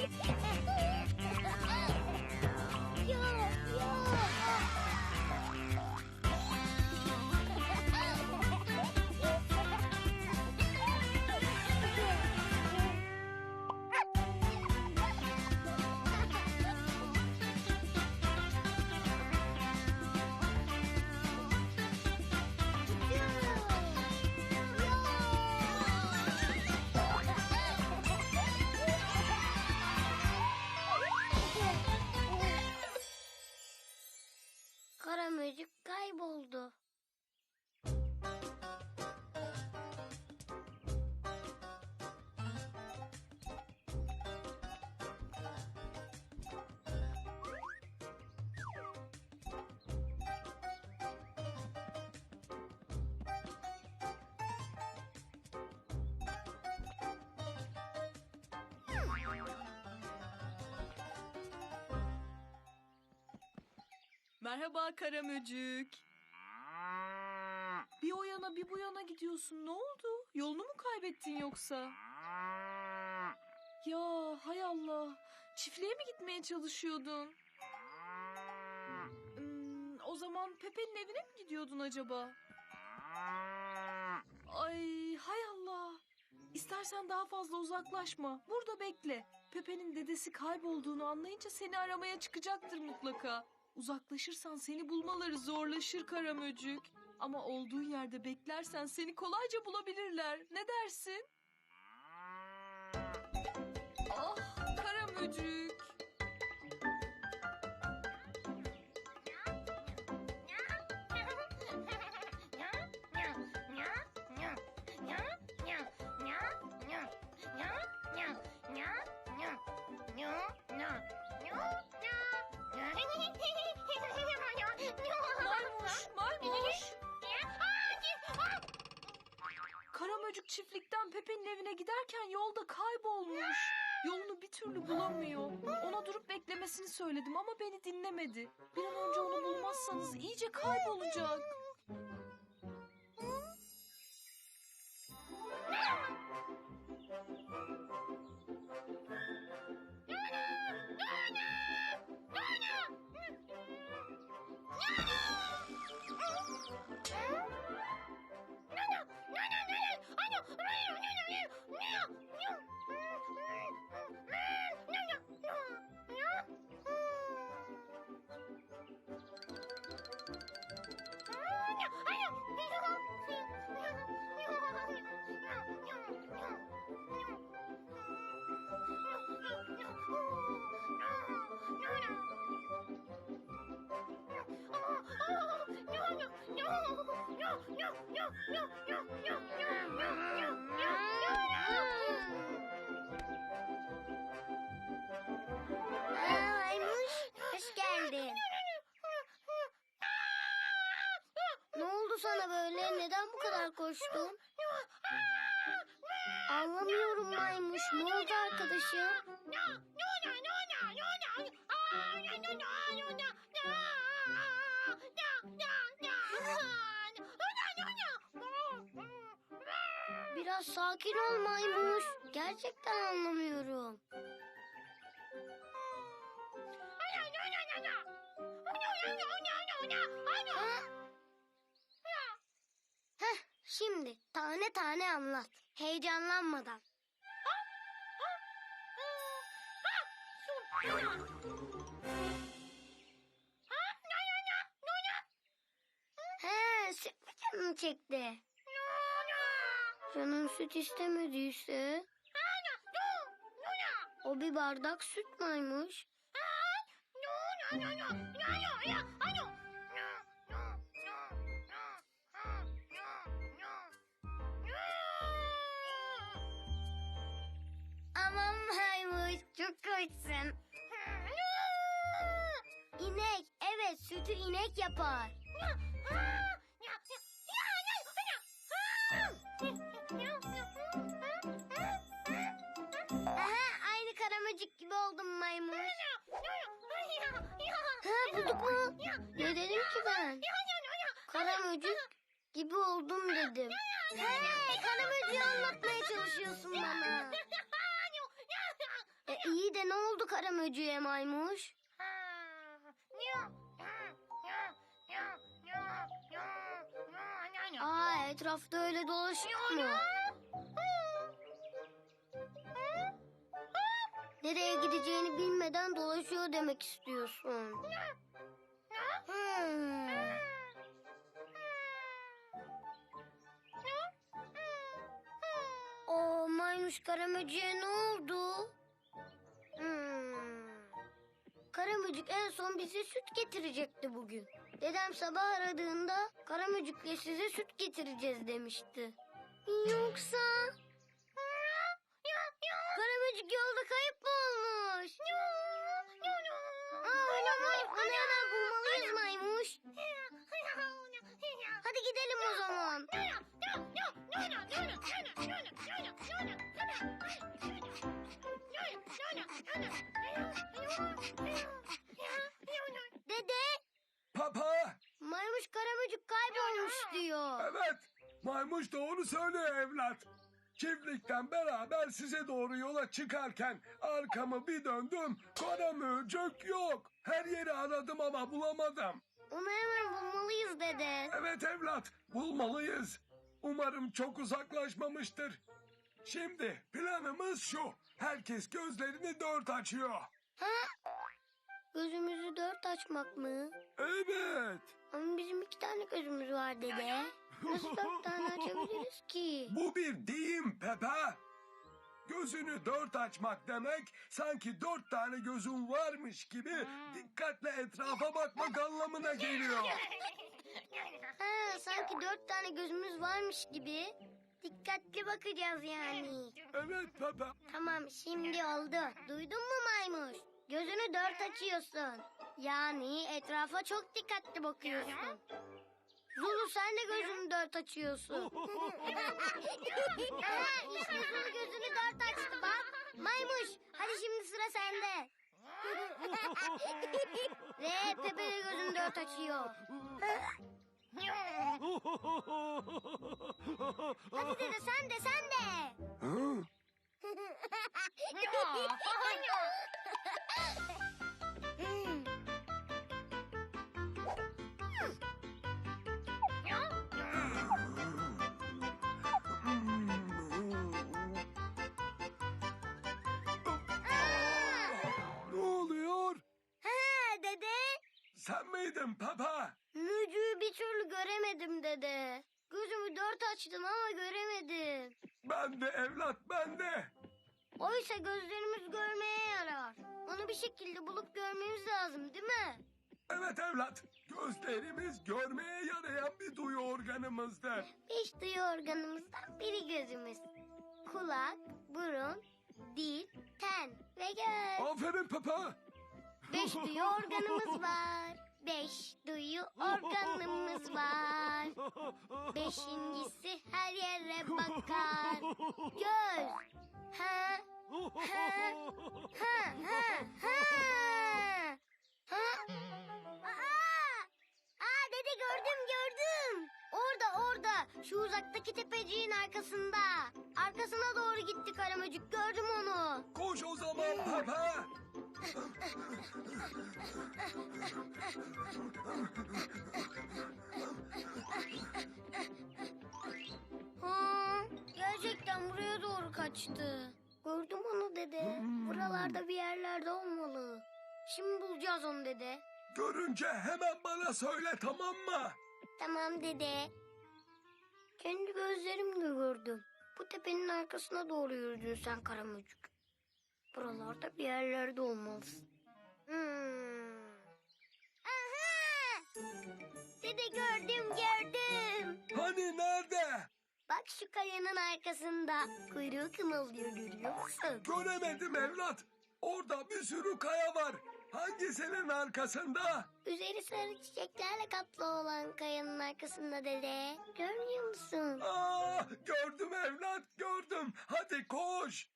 Yeah. Karamücük kayboldu. Merhaba Karamöcük. Bir o yana bir bu yana gidiyorsun. Ne oldu? Yolunu mu kaybettin yoksa? Ya hay Allah. Çiftliğe mi gitmeye çalışıyordun? Hmm, o zaman Pepe'nin evine mi gidiyordun acaba? Ay hay Allah. İstersen daha fazla uzaklaşma. Burada bekle. Pepe'nin dedesi kaybolduğunu anlayınca seni aramaya çıkacaktır mutlaka. Uzaklaşırsan seni bulmaları zorlaşır Karamöcük. Ama olduğun yerde beklersen seni kolayca bulabilirler. Ne dersin? Ah Karamöcük. Giderken yolda kaybolmuş. Yolunu bir türlü bulamıyor. Ona durup beklemesini söyledim ama beni dinlemedi. Bir an önce onu bulmazsanız iyice kaybolacak. Maymuş, hoş geldin. Ne oldu sana böyle? Neden bu kadar koştun? Anlamıyorum Maymuş. Ne oldu arkadaşım? Sakin ol Maymuş. Gerçekten anlamıyorum. Ha? Heh, şimdi tane tane anlat. Heyecanlanmadan. He, mü canını çekti? Canın süt istemediyse... O bir bardak süt maymuş. Aman maymuş çok koysun. İnek evet sütü inek yapar. Bulduk mu? Ne dedim ki ben? Karamacık gibi oldum dedim. Hey karamacığı anlatmaya çalışıyorsun bana. E, iyi de ne oldu kara möcüğe maymuş? Aa etrafta öyle dolaşıyor mu? Nereye gideceğini bilmeden dolaşıyor demek istiyorsun. O maymuş karamöcüğe ne oldu? Hmm. En son bize süt getirecekti bugün. Dedem sabah aradığında karamücükle size süt getireceğiz demişti. Yoksa... Karamücük yolda kayıp mı olmuş? Aa, öyle mi? Onu hemen bulmalıyız maymuş. Hadi gidelim o zaman. Dede, Papa! maymuş karamücük kaybolmuş diyor. Evet, maymuş doğru söylüyor evlat. Çiftlikten beraber size doğru yola çıkarken arkamı bir döndüm. Kara möcük yok. Her yeri aradım ama bulamadım. Onu hemen bulmalıyız dede. Evet evlat, bulmalıyız. Umarım çok uzaklaşmamıştır. Şimdi planımız şu. Herkes gözlerini dört açıyor. Ha? Gözümüzü dört açmak mı? Evet. Ama bizim iki tane gözümüz var dede. Nasıl dört tane açabiliriz ki? Bu bir deyim Pepe. Gözünü dört açmak demek sanki dört tane gözün varmış gibi dikkatle etrafa bakmak anlamına geliyor. Ha, sanki dört tane gözümüz varmış gibi. Dikkatli bakacağız yani. Evet Pepe. Tamam şimdi oldu. Duydun mu maymuş? Gözünü dört açıyorsun. Yani etrafa çok dikkatli bakıyorsun. Zulu sen de gözünü dört açıyorsun. Aha, işte Zulu gözünü dört açtı bak. Maymuş hadi şimdi sıra sende. Ve Pepe de gözünü dört açıyor. Hadi dede sen de sen de. Sen miydin Papa? Mücüğü bir türlü göremedim dede. Gözümü dört açtım ama göremedim. Ben de evlat ben de. Oysa gözlerimiz görmeye yarar. Onu bir şekilde bulup görmemiz lazım değil mi? Evet evlat. Gözlerimiz görmeye yarayan bir duyu organımızdır. Beş duyu organımızdan biri gözümüz. Kulak, burun, dil, ten ve göz. Aferin Papa. Beş duyu organımız var. Beş duyu organımız var. Beşincisi her yere bakar. Göz. Ha, ha, ha, ha, ha. Ha? Aa! Aa dede gördüm gördüm. Orada orada şu uzaktaki tepeciğin arkasında. Arkasına doğru gitti karamöcük gördüm onu. Koş o zaman Papa. Ha, gerçekten buraya doğru kaçtı. Gördüm onu dede. Buralarda bir yerlerde olmalı. Şimdi bulacağız onu dede. Görünce hemen bana söyle tamam mı? Tamam dede. Kendi gözlerimle gördüm. Bu tepenin arkasına doğru yürüdün sen karamücük. Buralarda bir yerlerde olmalısın. Hmm. Aha! Dede gördüm gördüm. Hani nerede? Bak şu kayanın arkasında. Kuyruğu kımıldıyor görüyor musun? Göremedim evlat. Orada bir sürü kaya var. Hangisinin arkasında? Üzeri sarı çiçeklerle kaplı olan kayanın arkasında dede. Görmüyor musun? Aa, gördüm evlat gördüm. Hadi koş.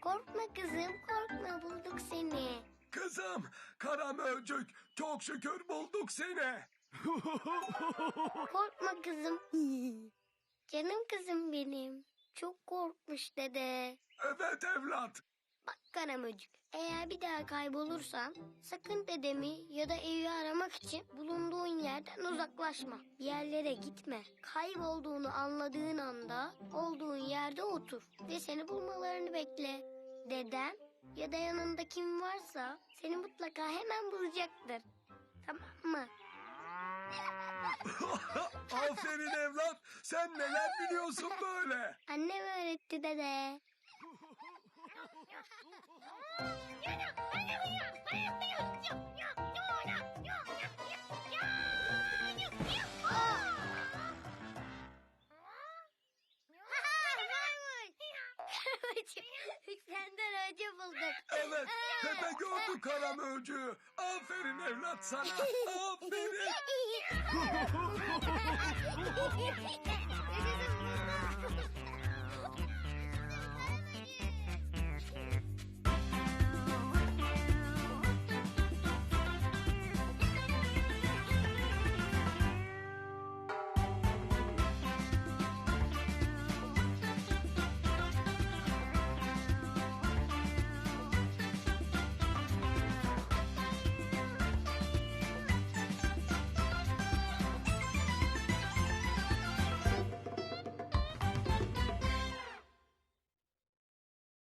Korkma kızım korkma bulduk seni. Kızım kara çok şükür bulduk seni. Korkma kızım. Canım kızım benim. Çok korkmuş dede. evet evlat. Bak Karamücük, eğer bir daha kaybolursan sakın dedemi ya da evi aramak için bulunduğun yerden uzaklaşma. Bir yerlere gitme. Kaybolduğunu anladığın anda olduğun yerde otur ve seni bulmalarını bekle. Dedem ya da yanında kim varsa seni mutlaka hemen bulacaktır. Tamam mı? Aferin evlat. Sen neler biliyorsun böyle? Annem öğretti dede. Senden önce bulduk. Evet. Pepe gördü kara möcüğü. Aferin evlat sana. Aferin.